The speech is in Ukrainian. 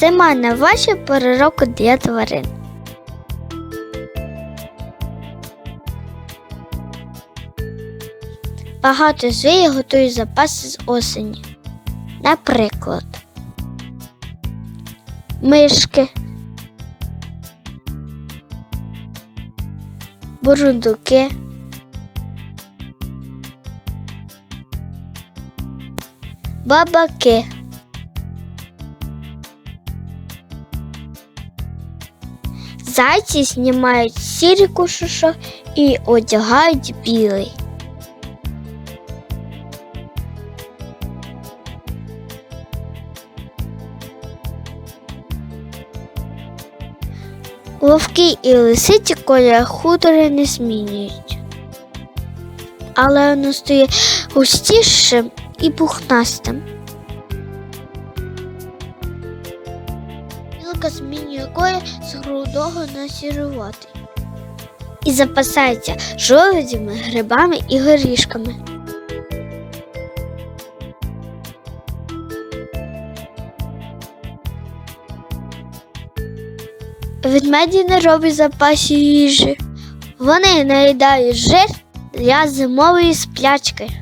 Зима на ваші пори для тварин. Багато звірі готують запаси з осені. Наприклад, мишки, бурундуки, бабаки. Зайці знімають сірі кушушок і одягають білий. Вовки і лисиці колір хутори не змінюють. Але воно стає густішим і пухнастим. Білка змінює колір з грудого на сіруватий. І запасається жолудями, грибами і горішками. Ведмеді не роблять запасів їжі. Вони наїдають жир для зимової сплячки.